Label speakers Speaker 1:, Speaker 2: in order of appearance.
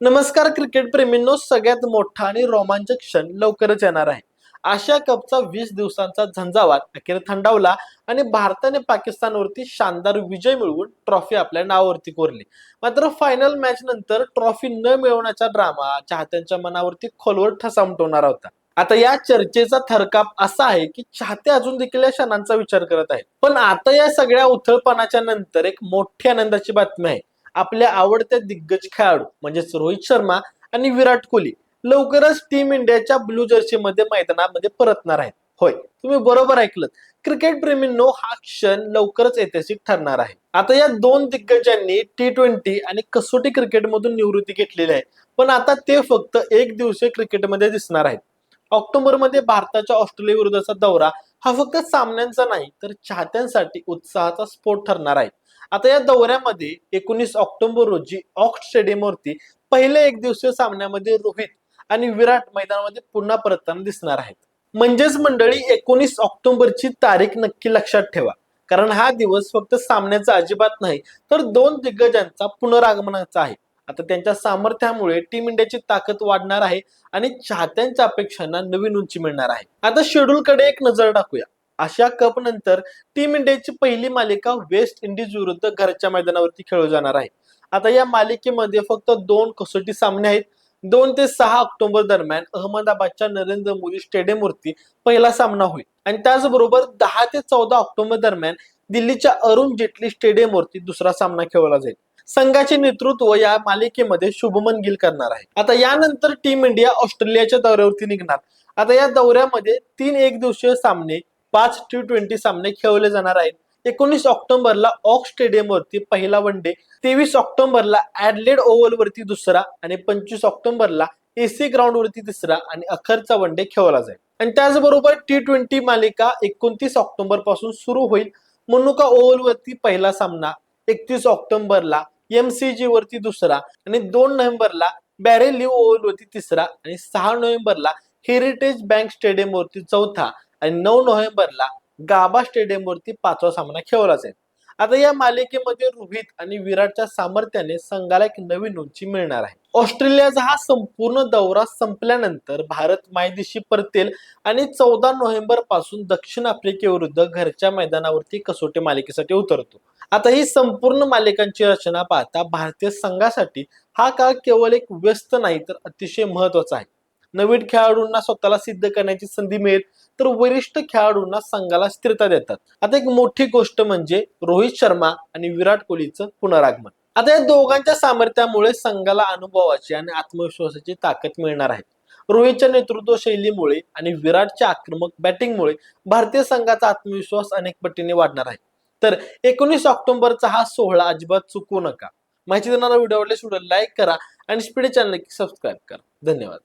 Speaker 1: नमस्कार क्रिकेट प्रेमींनो सगळ्यात मोठा आणि रोमांचक क्षण लवकरच येणार आहे. आशिया कपचा वीस दिवसांचा झंझावात अखेर थंडावला आणि भारताने पाकिस्तानवरती शानदार विजय मिळवून ट्रॉफी आपल्या नावावरती कोरली. मात्र फायनल मॅच नंतर ट्रॉफी न मिळवण्याचा ड्रामा चाहत्यांच्या मनावरती खोलवर ठसा उमटवणारा होता. आता या चर्चेचा थरकाप असा आहे की चाहते अजून देखील या क्षणांचा विचार करत आहेत. पण आता या सगळ्या उथळपणाच्या नंतर एक मोठी आनंदाची बातमी आहे. आपल्या आवडत्या दिग्गज खेळाडू म्हणजेच रोहित शर्मा आणि विराट कोहली लवकरच टीम इंडियाच्या ब्लू जर्सी मध्ये मैदानामध्ये परतणार आहेत. होय तुम्ही बरोबर ऐकलं क्रिकेट प्रेमींनो हा क्षण लवकरच ऐतिहासिक ठरणार आहे. आता या दोन दिग्गजांनी टी ट्वेंटी आणि कसोटी क्रिकेटमधून निवृत्ती घेतलेली आहे. पण आता ते फक्त एक दिवसीय क्रिकेटमध्ये दिसणार आहेत. ऑक्टोबरमध्ये भारताच्या ऑस्ट्रेलिया विरुद्धचा दौरा हा फक्त सामन्यांचा नाही तर चाहत्यांसाठी उत्साहाचा स्फोट ठरणार आहे. आता या दौऱ्यामध्ये एकोणीस ऑक्टोबर रोजी ऑक्स स्टेडियमवरती पहिल्या एक दिवसीय सामन्यामध्ये रोहित आणि विराट मैदानामध्ये पुन्हा परतताना दिसणार आहेत. म्हणजेच मंडळी एकोणीस ऑक्टोबरची तारीख नक्की लक्षात ठेवा. कारण हा दिवस फक्त सामन्याचा अजिबात नाही तर दोन दिग्गजांचा पुनरागमनाचा आहे. आता त्यांच्या सामर्थ्यामुळे टीम इंडियाची ताकद वाढणार आहे आणि चाहत्यांच्या अपेक्षांना नवीन उंची मिळणार आहे. आता शेड्यूलकडे एक नजर टाकूया. आशिया कप नंतर टीम इंडियाची पहिली मालिका वेस्ट इंडिज विरुद्ध घरच्या मैदानावरती खेळली जाणार आहे. आता या मालिकेमध्ये फक्त दोन कसोटी सामने आहेत. दोन ते सहा ऑक्टोबर दरम्यान अहमदाबादच्या नरेंद्र मोदी स्टेडियमवरती पहिला सामना होईल. आणि त्याचबरोबर दहा ते चौदा ऑक्टोबर दरम्यान दिल्लीच्या अरुण जेटली स्टेडियमवरती दुसरा सामना खेळला जाईल. संघाचे नेतृत्व या मालिकेमध्ये शुभमन गिल करणार आहे. आता यानंतर टीम इंडिया ऑस्ट्रेलियाच्या दौऱ्यावरती निघणार. आता या दौऱ्यामध्ये तीन एक दिवसीय सामने पाच टी ट्वेंटी सामने खेळवले जाणार आहेत. एकोणीस ऑक्टोबरला ऑक स्टेडियमवरती पहिला वन डे तेवीस ऑक्टोबरला ऍडलेड ओव्हलवरती दुसरा आणि पंचवीस ऑक्टोबरला एसी ग्राउंड वरती तिसरा आणि अखरचा वन डे खेळवला जाईल. आणि त्याचबरोबर टी ट्वेंटी मालिका एकोणतीस ऑक्टोबरपासून सुरू होईल. मनुका ओव्हलवरती पहिला सामना एकतीस ऑक्टोबरला एमसीजी वरती दुसरा आणि दोन नोव्हेंबरला बॅरेल लिव्ह ओव्हल वरती तिसरा आणि सहा नोव्हेंबरला हेरिटेज बँक स्टेडियम वरती चौथा आणि नऊ नोव्हेंबरला गाबा स्टेडियम वरती पाचवा सामना खेळवला जाईल आता या मालिकेमध्ये रोहित आणि विराटच्या सामर्थ्याने संघाला एक नवीन उंची मिळणार आहे. ऑस्ट्रेलियाचा हा संपूर्ण दौरा संपल्यानंतर भारत मायदेशी परतेल आणि चौदा नोव्हेंबरपासून दक्षिण आफ्रिकेविरुद्ध घरच्या मैदानावरती कसोटी मालिकेसाठी उतरतो. आता ही संपूर्ण मालिकांची रचना पाहता भारतीय संघासाठी हा काळ केवळ एक व्यस्त नाही तर अतिशय महत्त्वाचा आहे. नवीन खेळाडूंना स्वतःला सिद्ध करण्याची संधी मिळेल तर वरिष्ठ खेळाडूंना संघाला स्थिरता देतात. आता एक मोठी गोष्ट म्हणजे रोहित शर्मा आणि विराट कोहलीचं पुनरागमन. आता या दोघांच्या सामर्थ्यामुळे संघाला अनुभवाची आणि आत्मविश्वासाची ताकद मिळणार आहे. रोहितच्या नेतृत्व शैलीमुळे आणि विराटच्या आक्रमक बॅटिंगमुळे भारतीय संघाचा आत्मविश्वास अनेक पटीने वाढणार आहे. तर एकोणीस ऑक्टोबरचा हा सोहळा अजिबात चुकू नका. माहिती देणारा व्हिडिओ आवडल्यास व्हिडिओ लाईक करा आणि स्पीड चॅनल सबस्क्राईब करा. धन्यवाद.